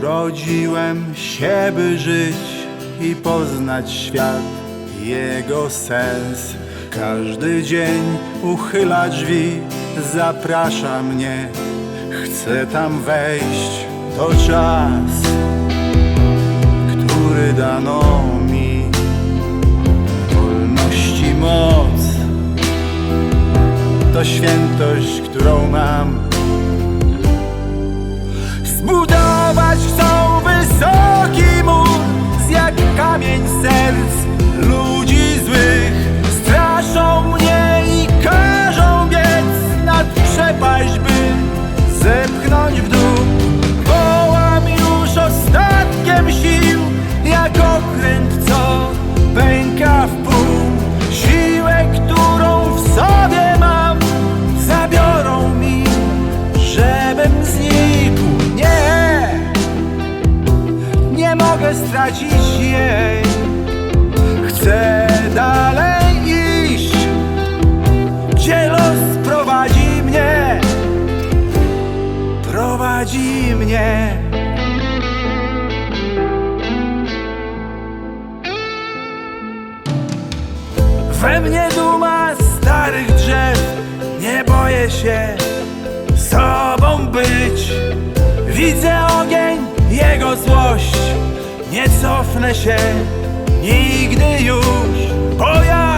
Urodziłem się, by żyć i poznać świat, jego sens. Każdy dzień uchyla drzwi, zaprasza mnie, chcę tam wejść. To czas, który dano mi, wolności moc. To świętość, którą mam. Zbudować stracić jej. Chcę dalej iść, gdzie los prowadzi mnie, prowadzi mnie. We mnie duma starych drzew Nie boję się sobą być Widzę ogień, jego złość Nie cofnę się nigdy już Bo ja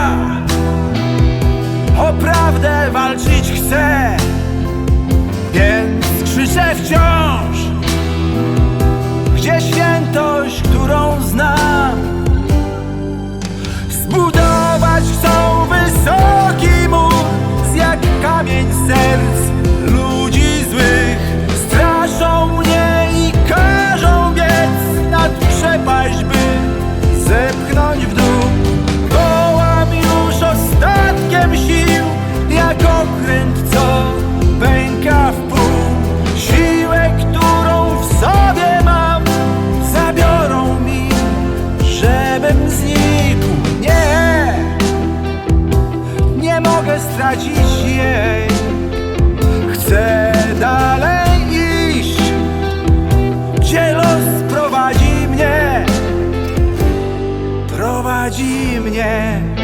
mogę stracić jej. Chcę dalej iść Gdzie los prowadzi mnie. Prowadzi mnie.